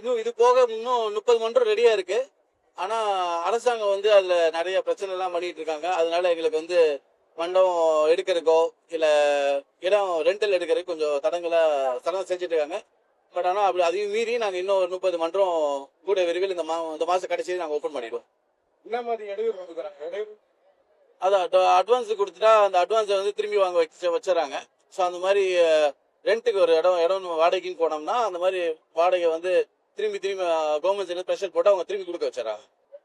இன்னும் இது போக இன்னும் முப்பது மன்றம் ரெடியா இருக்கு. ஆனா அரசாங்கம் வந்து அதுல நிறைய பிரச்சனை எல்லாம் பண்ணிட்டு இருக்காங்க அதனால எங்களுக்கு வந்து மண்டபம் எடுக்கிறதுக்கோ இல்ல இடம் ரெண்டல் எடுக்கிறதுக்கு கொஞ்சம் தடங்களா தடம் செஞ்சுட்டு இருக்காங்க பட் ஆனா அப்படி அதையும் மீறி நாங்க இன்னும் ஒரு முப்பது மன்றம் கூட விரைவில் இந்த மா இந்த மாசம் கடைசி நாங்க ஓபன் பண்ணிடுவோம். என்ன மாதிரி இடையூறு கொடுக்குறாங்க? இடையூறு? அதான் அட்வான்ஸ் கொடுத்துட்டா அந்த அட்வான்ஸை வந்து திரும்பி வாங்க வச்சு வச்சுறாங்க. ஸோ அந்த மாதிரி ரெண்ட்டுக்கு ஒரு இடம் இடம் வாடகைன்னு போனோம்னா அந்த மாதிரி வாடகை வந்து திரும்பி திரும்பி கவர்மெண்ட் ப்ரெஷர் போட்டு அவங்க திரும்பி கொடுக்க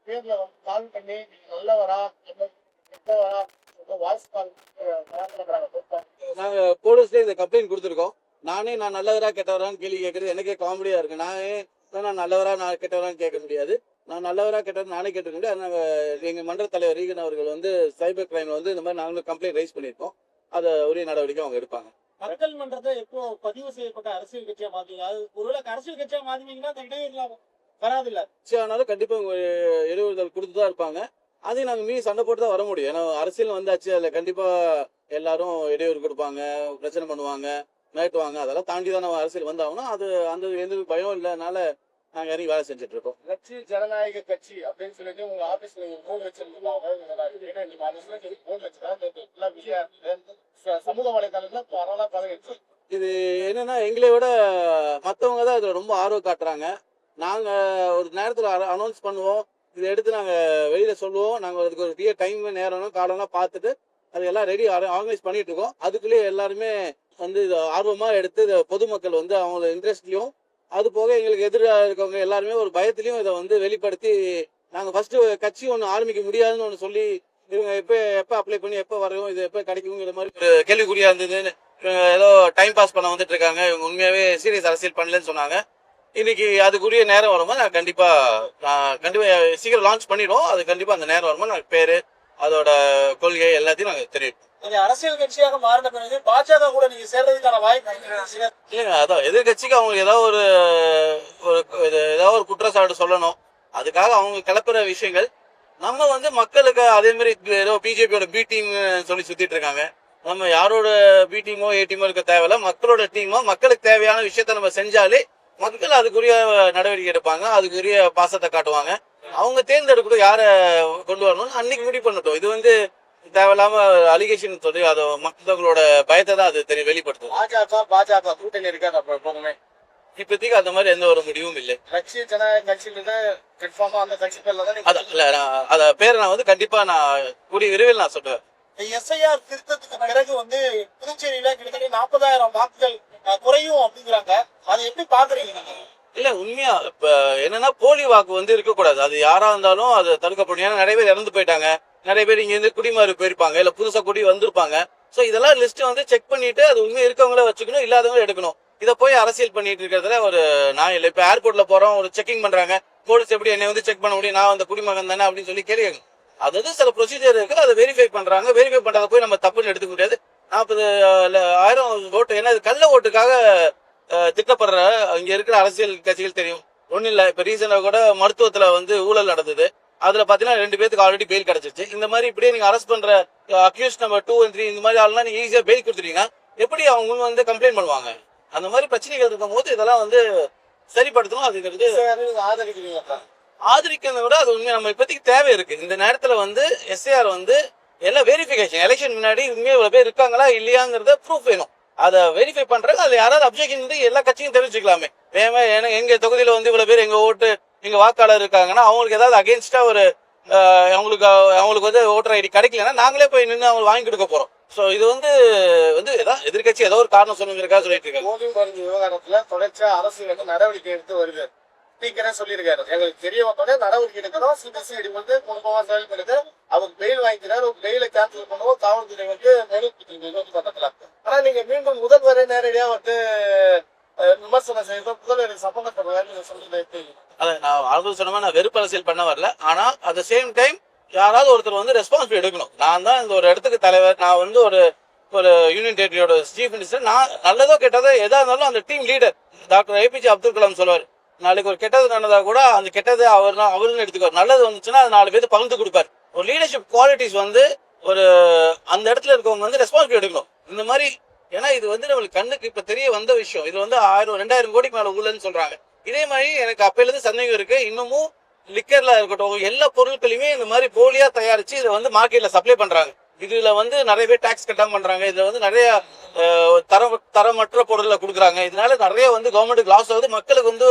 நேர்ல வந்து கால் பண்ணி நல்லவரா நாங்க போலீஸ்ல இந்த கம்ப்ளைண்ட் கொடுத்துருக்கோம். நானே நான் நல்லவரா கெட்டவரான்னு கேள்வி கேட்கறது எனக்கே காமெடியா இருக்கு. நானே நான் நல்லவரா நான் கெட்டவரான்னு கேட்க முடியாது. நான் நல்லவரா கெட்டவர் நானே கேட்டுக்க முடியாது. நாங்க எங்க மன்ற தலைவர் ரீகன் அவர்கள் வந்து சைபர் கிரைம்ல வந்து இந்த மாதிரி நாங்களும் கம்ப்ளைண்ட் ரைஸ் பண்ணியிருக்கோம். அதை உரிய நடவடிக்கை அவங்க எடுப்பாங்க. மக்கள் மன்றத்தை எப்போ பதிவு செய்யப்பட்ட அரசியல் கட்சியா மாத்தீங்க அது ஒருவேளை அரசியல் கட்சியா மாத்தீங்கன்னா அந்த இடையூறுலாம் வராது இல்ல? சரி ஆனாலும் கண்டிப்பா உங்க கொடுத்துதான் இருப்பாங்க. அதையும் நாங்க மீறி சண்டை போட்டு தான் வர முடியும். ஏன்னா அரசியல் வந்தாச்சு அதுல கண்டிப்பா எல்லாரும் இடையூறு கொடுப்பாங்க பிரச்சனை பண்ணுவாங்க மிரட்டுவாங்க. அதெல்லாம் தாண்டி தான் நம்ம அரசியல் வந்தாகணும். அது அந்த எந்த பயம் இல்லைனால நாங்க இறங்கி வேலை செஞ்சுட்டு இருக்கோம் கட்சி ஜனநாயக கட்சி அப்படின்னு சொல்லிட்டு உங்க ஆபீஸ்ல போன் வச்சிருக்கீங்க சமூக வலைதளத்துல பரவலா பரவிடுச்சு இது என்னன்னா எங்களை விட மத்தவங்க தான் இதுல ரொம்ப ஆர்வம் காட்டுறாங்க. நாங்க ஒரு நேரத்துல அனௌன்ஸ் பண்ணுவோம். இதை எடுத்து நாங்க வெளியில சொல்லுவோம். நாங்க அதுக்கு ஒரு பெரிய டைம் நேரம் காலம்லாம் பார்த்துட்டு அது எல்லாம் ரெடி ஆர்கனைஸ் பண்ணிட்டு இருக்கோம். அதுக்குள்ளேயே எல்லாருமே வந்து இதை ஆர்வமா எடுத்து இதை பொதுமக்கள் வந்து அவங்களோட இன்ட்ரெஸ்ட்லயும் அது போக எங்களுக்கு எதிராக இருக்கவங்க எல்லாருமே ஒரு பயத்திலையும் இதை வந்து வெளிப்படுத்தி நாங்கள் ஃபர்ஸ்ட் கட்சி ஒன்று ஆரம்பிக்க முடியாதுன்னு ஒன்று சொல்லி இவங்க எப்போ எப்போ அப்ளை பண்ணி எப்போ வரையும் இது எப்போ கிடைக்குங்கிற மாதிரி ஒரு கேள்விக்குறியா இருந்ததுன்னு ஏதோ டைம் பாஸ் பண்ண வந்துட்டு இருக்காங்க. இவங்க உண்மையாகவே சீரியஸ் அரசியல் பண்ணலன்னு சொன்னாங்க. இன்னைக்கு அதுக்குரிய நேரம் வரும்போது நான் கண்டிப்பாக நான் கண்டிப்பாக சீக்கிரம் லான்ச் பண்ணிடுவோம். அது கண்டிப்பாக அந்த நேரம் வரும்போது நான் பேர் அதோட கொள்கை எல்லாத்தையும் நாங்கள் தெரிவிப்போம். நீங்க அரசியல் கட்சியாக மாறின பிறகு பாஜக கூட நீங்க சேர்றதுக்கான வாய்ப்பு இல்லைங்க அதான் எதிர்கட்சிக்கு அவங்க ஏதாவது ஒரு ஒரு இது ஏதாவது ஒரு குற்றச்சாட்டு சொல்லணும். அதுக்காக அவங்க கிளப்புற விஷயங்கள். நம்ம வந்து மக்களுக்கு அதே மாதிரி ஏதோ பிஜேபியோட பி டீம் சொல்லி சுத்திட்டு இருக்காங்க. நம்ம யாரோட பி டீமோ ஏ டீமோ இருக்க தேவையில்ல. மக்களோட டீமோ மக்களுக்கு தேவையான விஷயத்த நம்ம செஞ்சாலே மக்கள் அதுக்குரிய நடவடிக்கை எடுப்பாங்க. அதுக்குரிய பாசத்தை காட்டுவாங்க. அவங்க தேர்ந்தெடுக்கட்டும் யாரை கொண்டு வரணும்னு அன்னைக்கு முடிவு பண்ணட்டும். இது வந்து தேவையில்லாம அலிகேஷன் சொல்லி அதை மக்களோட பயத்தை தான் அது தெரிய வெளிப்படுத்தும் பாஜக பாஜக கூட்டணி இருக்காது அப்ப எப்போதுமே. இப்போதைக்கு அந்த மாதிரி எந்த ஒரு முடிவும் இல்லை. கட்சி ஜனநாயக கட்சியில கன்ஃபார்மா அந்த கட்சி பேர்ல தான் இல்ல நான் அத பேரை நான் வந்து கண்டிப்பா நான் கூடிய விரைவில் நான் சொல்லுவேன் எஸ்ஐஆர் திருத்தத்துக்கு பிறகு வந்து புதுச்சேரியில கிட்டத்தட்ட நாற்பதாயிரம் வாக்குகள் குறையும் அப்படிங்கிறாங்க. அதை எப்படி பாக்குறீங்க? இல்ல உண்மையா இப்ப என்னன்னா போலி வாக்கு வந்து இருக்கக்கூடாது. அது யாரா இருந்தாலும் அது தடுக்கப்படும் ஏன்னா நிறைய பேர் இறந்து போயிட்டாங்க. நிறைய பேர் இங்கேருந்து குடிமாறி போயிருப்பாங்க இல்லை புதுசாக குடி வந்திருப்பாங்க. ஸோ இதெல்லாம் லிஸ்ட் வந்து செக் பண்ணிட்டு அது உண்மை இருக்கவங்கள வச்சுக்கணும் இல்லாதவங்கள எடுக்கணும். இதை போய் அரசியல் பண்ணிட்டு இருக்கிறதுல ஒரு நான் இல்லை. இப்போ ஏர்போர்ட்டில் போகிறோம் ஒரு செக்கிங் பண்ணுறாங்க போலீஸ் எப்படி என்னை வந்து செக் பண்ண முடியும்? நான் அந்த குடிமகன் தானே அப்படின்னு சொல்லி கேள்வி அதாவது சில ப்ரொசீஜர் இருக்குது அதை வெரிஃபை பண்ணுறாங்க வெரிஃபை பண்றதை போய் நம்ம தப்புன்னு எடுத்துக்க முடியாது. நாற்பது ஆயிரம் ஓட்டு ஏன்னா இது கள்ள ஓட்டுக்காக திட்டப்படுற இங்கே இருக்கிற அரசியல் கட்சிகள் தெரியும். ஒன்றும் இல்லை இப்போ ரீசெண்டாக கூட மருத்துவத்தில் வந்து ஊழல் நடந்தது. அதுல பாத்தீங்கன்னா ரெண்டு பேருக்கு ஆல்ரெடி பெயில் கிடைச்சிருச்சு. இந்த மாதிரி இப்படியே நீங்க அரெஸ்ட் பண்ற accuse number two and three இந்த மாதிரி ஆள்லாம் நீங்க ஈஸியா பெயில் கொடுத்துட்டீங்க எப்படி அவங்க வந்து கம்ப்ளைண்ட் பண்ணுவாங்க? அந்த மாதிரி பிரச்சனைகள் இருக்கும் போது இதெல்லாம் வந்து சரிப்படுத்தணும் அதுங்கிறது ஆதரிக்கிறீங்க. ஆதரிக்கிறத விட அது உண்மை நம்ம இப்போதைக்கு தேவை இருக்கு. இந்த நேரத்துல வந்து எஸ்ஏஆர் வந்து எல்லாம் வெரிஃபிகேஷன் எலெக்ஷன் முன்னாடி உண்மையா இவ்வளவு பேர் இருக்காங்களா இல்லையாங்கிறத ப்ரூஃப் வேணும். அதை வெரிஃபை பண்றாங்க அதுல யாராவது அப்ஜெக்ஷன் எல்லா கட்சியும் தெரிவிச்சுக்கலாமே ஏன்னா எங்க தொகுதியில வந்து இவ்வளவு பேர் எங்க ஓட்டு எங்கள் வாக்காளர் இருக்காங்கன்னா அவங்களுக்கு ஏதாவது அகேன்ஸ்டாக ஒரு அவங்களுக்கு அவங்களுக்கு வந்து ஓட்டர் ஐடி கிடைக்கலன்னா நாங்களே போய் நின்று அவங்க வாங்கி கொடுக்க போகிறோம் ஸோ இது வந்து வந்து ஏதாவது எதிர்க்கட்சி ஏதோ ஒரு காரணம் சொல்லுங்கிறக்காக சொல்லிட்டு இருக்காங்க. போதை மருந்து விவகாரத்தில் தொடர்ச்சியாக அரசு வந்து நடவடிக்கை எடுத்து வருது. ஸ்பீக்கரே சொல்லியிருக்காரு. எங்களுக்கு தெரிய வந்தோடனே நடவடிக்கை எடுக்கிறோம் சிபிசிஐடி வந்து குடும்பமாக செயல்படுது. அவங்க பெயில் வாங்கிக்கிறாரு. பெயிலை கேன்சல் பண்ணுவோம். காவல்துறை வந்து மேலும் கொடுத்திருக்கு ஆனால் நீங்கள் மீண்டும் முதல்வரே நேரடியாக வந்து விமர்சனம் செய்யறது முதல்வர் சம்பந்தப்படுறாரு நீங்க சொல்றது அதை நான் ஆல்ரெடி சொன்ன நான் வெறுப்பு அரசியல் பண்ண வரல. ஆனா அட் சேம் டைம் யாராவது ஒருத்தர் வந்து ரெஸ்பான்சிபிலிட்டி எடுக்கணும். நான் தான் இந்த ஒரு இடத்துக்கு தலைவர். நான் வந்து ஒரு ஒரு யூனியன் டெரிட்டரியோட சீஃப் மினிஸ்டர் நான் நல்லதோ கெட்டதோ எதா இருந்தாலும் அந்த team leader doctor APJ Abdul Kalam சொல்வார். நாளைக்கு ஒரு கெட்டது நடந்தா கூட அந்த கெட்டது அவர் அவருன்னு எடுத்துக்குவார். நல்லது வந்துச்சுன்னா அது நாலு பேருக்கு பகிர்ந்து கொடுப்பார். ஒரு லீடர்ஷிப் குவாலிட்டிஸ் வந்து ஒரு அந்த இடத்துல இருக்கவங்க வந்து ரெஸ்பான்சிபிலிட்டி எடுக்கணும். இந்த மாதிரி ஏன்னா இது வந்து நம்மளுக்கு கண்ணுக்கு இப்ப தெரிய வந்த விஷயம். இது வந்து ஆயிரம் ரெண்டாயிரம் கோடிக்கு மேல ஊழல்னு சொல்றாங்க. இதே மாதிரி எனக்கு அப்பையில இருந்து சந்தேகம் இருக்கு. இன்னமும் லிக்கர்ல இருக்கட்டும் எல்லா பொருட்களையுமே இந்த மாதிரி போலியா தயாரிச்சு இதை வந்து மார்க்கெட்ல சப்ளை பண்றாங்க. இதுல வந்து நிறைய பேர் டாக்ஸ் கட்டாம பண்றாங்க. இதுல வந்து நிறைய தரம் தரமற்ற பொருளை கொடுக்குறாங்க. இதனால நிறைய வந்து கவர்மெண்ட்டுக்கு லாஸ் ஆகுது. மக்களுக்கு வந்து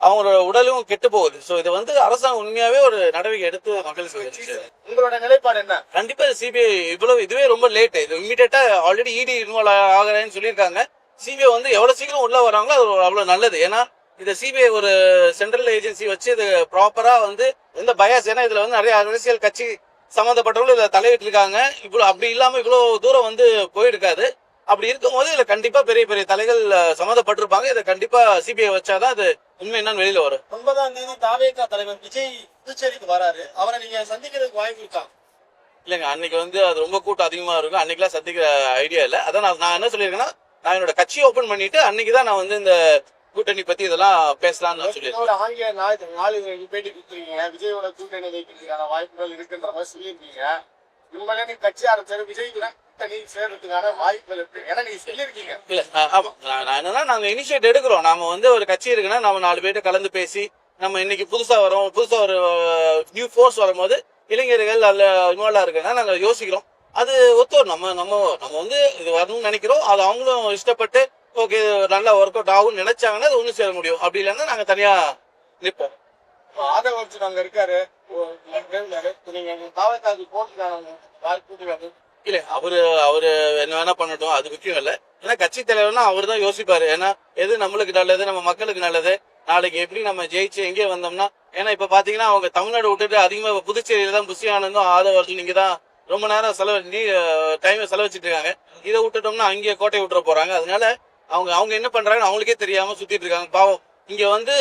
அவங்களோட உடலும் கெட்டு போகுது. ஸோ இது வந்து அரசாங்கம் உண்மையாவே ஒரு நடவடிக்கை எடுத்து மக்களுக்கு. உங்களோட நிலைப்பாடு என்ன? கண்டிப்பா சிபிஐ இவ்வளவு இதுவே ரொம்ப லேட் இது இமீடியட்டா ஆல்ரெடி இடி இன்வால்வ் ஆகுறேன்னு சொல்லியிருக்காங்க. சிபிஐ வந்து எவ்வளவு சீக்கிரம் உள்ள வராங்களோ அது அவ்வளவு நல்லது. ஏன்னா இந்த சிபிஐ ஒரு சென்ட்ரல் ஏஜென்சி வச்சு இது ப்ராப்பரா வந்து எந்த பயாஸ் ஏன்னா இதுல வந்து நிறைய அரசியல் கட்சி சம்மந்தப்பட்டவங்களும் இதுல தலையிட்டு இருக்காங்க இவ்வளவு அப்படி இல்லாம இவ்வளவு தூரம் வந்து போயிருக்காது. அப்படி இருக்கும்போது இதுல கண்டிப்பா பெரிய பெரிய தலைகள் சம்மந்தப்பட்டிருப்பாங்க. இதை கண்டிப்பா சிபிஐ வச்சாதான் அது உண்மை என்னன்னு வெளியில வரும். ஒன்பதாம் தேதி தாவேகா தலைவர் விஜய் புதுச்சேரிக்கு வராரு. அவரை நீங்க சந்திக்கிறதுக்கு வாய்ப்பு இருக்கா? இல்லைங்க அன்னைக்கு வந்து அது ரொம்ப கூட்டம் அதிகமா இருக்கும். அன்னைக்கெல்லாம் சந்திக்கிற ஐடியா இல்லை. அதான் நான் நான் என்ன சொல்லியிருக்கேன்னா நான் என்னோட கட்சி ஓபன் பண்ணிட்டு அன்னைக்கு தான் நான் வந்து இந்த கூட்டணி பத்தி இதெல்லாம் பேசலாம்னு சொல்லியிருக்கேன். ஆங்கில நாளைக்கு பேட்டி கொடுத்துருக்கீங்க விஜயோட கூட்டணி வைக்கிறதுக்கான வாய்ப்புகள் இருக்குன்ற மாதிரி சொல்லியிருக்கீங்க. உண்மையிலே கட்சி ஆரம்பிச்சாரு விஜய் கூட கூட்டணி சேர்றதுக்கான வாய்ப்புகள் இருக்கு ஏன்னா நீங்க சொல்லியிருக்கீங்க. இல்ல ஆ- ஆமா. நான் என்னன்னா நாங்க இனிஷியேட் எடுக்கிறோம். நாம வந்து ஒரு கட்சி இருக்குன்னா நம்ம நாலு பேர்ட்ட கலந்து பேசி நம்ம இன்னைக்கு புதுசா வரோம் புதுசா ஒரு நியூ ஃபோர்ஸ் வரும்போது இளைஞர்கள் அதுல இன்வால்வ் இருக்குன்னா நாங்க யோசிக்கிறோம். அது ஒத்து வரும். நம்ம நம்ம நம்ம வந்து இது வரணும்னு நினைக்கிறோம். அது அவங்களும் இஷ்டப்பட்டு ஓகே நல்லா ஒர்க் அவுட் ஆகும்னு நினைச்சாங்கன்னா அது ஒண்ணு சேர முடியும். அப்படி இல்லைன்னா நாங்க தனியா நிற்போம் ஆதரவச்சு அங்க இருக்காரு. ஓ, இருந்தாரு. நீங்க தாவத்தாக்கு போட்டுக்கான வாய்ப்பு இல்ல அவரு அவரு என்ன வேணா பண்ணட்டும் அது முக்கியம் இல்ல. ஏன்னா கட்சி தலைவர்னா அவர் தான் யோசிப்பாரு. ஏன்னா எது நம்மளுக்கு நல்லது நம்ம மக்களுக்கு நல்லது? நாளைக்கு எப்படி நம்ம ஜெயிச்சு எங்கே வந்தோம்னா ஏன்னா இப்ப பாத்தீங்கன்னா அவங்க தமிழ்நாடு விட்டுட்டு அதிகமா புதுச்சேரியில தான் புஷி ஆனந்தும் ஆதவர்கள் நீங்க தான் ரொம்ப நேரம் செலவு நீ டைம் செலவச்சிட்டு இருக்காங்க. இதை விட்டுட்டோம்னா அங்கேயே கோட்டை விட்டுற போறாங்க. அதனால அவங்க அவங்க என்ன பண்றாங்கன்னு அவங்களுக்கே தெரியாம சுத்திட்டு இருக்காங்க. பாவம். இங்க வந்து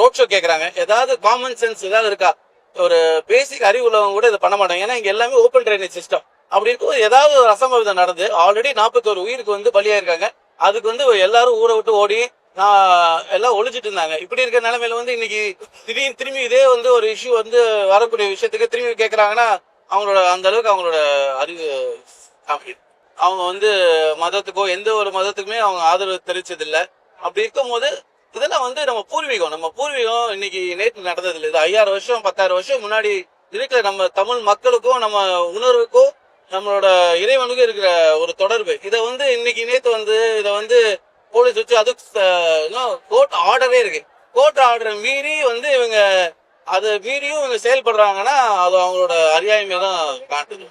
ரோட் ஷோ கேக்குறாங்க. ஏதாவது காமன் சென்ஸ் ஏதாவது இருக்கா? ஒரு பேசிக் அறிவு உள்ளவங்க கூட இதை பண்ண மாட்டாங்க. ஏன்னா இங்க எல்லாமே ஓப்பன் ட்ரைனேஜ் சிஸ்டம் அப்படி இருக்கும் ஏதாவது ஒரு அசம்பவிதம் நடந்து ஆல்ரெடி நாற்பத்தோரு உயிருக்கு வந்து பலியாயிருக்காங்க. அதுக்கு வந்து எல்லாரும் ஊரை விட்டு ஓடி நான் எல்லாம் ஒழிச்சிட்டு இருந்தாங்க. இப்படி இருக்க நிலைமையில வந்து இன்னைக்கு திடீர்னு திரும்பி இதே வந்து ஒரு இஷ்யூ வந்து வரக்கூடிய விஷயத்துக்கு திரும்பி கேட்கறாங்கன்னா அவங்களோட அந்த அளவுக்கு அவங்களோட அறிவு காமிக்குது. அவங்க வந்து மதத்துக்கோ எந்த ஒரு மதத்துக்குமே அவங்க ஆதரவு தெரிவிச்சதில்லை. அப்படி அப்படி இருக்கும்போது இதெல்லாம் வந்து நம்ம பூர்வீகம். நம்ம பூர்வீகம் இன்னைக்கு நேற்று நடந்தது இல்லை இது ஐயாயிரம் வருஷம் பத்தாயிரம் வருஷம் முன்னாடி இருக்கிற நம்ம தமிழ் மக்களுக்கும் நம்ம உணர்வுக்கும் நம்மளோட இறைவனுக்கு இருக்கிற ஒரு தொடர்பு. இதை வந்து இன்னைக்கு நேற்று வந்து இதை வந்து போலீஸ் வச்சு அது கோர்ட் ஆர்டரே இருக்கு. கோர்ட் ஆர்டரை மீறி வந்து இவங்க அதை மீறியும் இவங்க செயல்படுறாங்கன்னா அது அவங்களோட அறியாமையை தான் காட்டுது.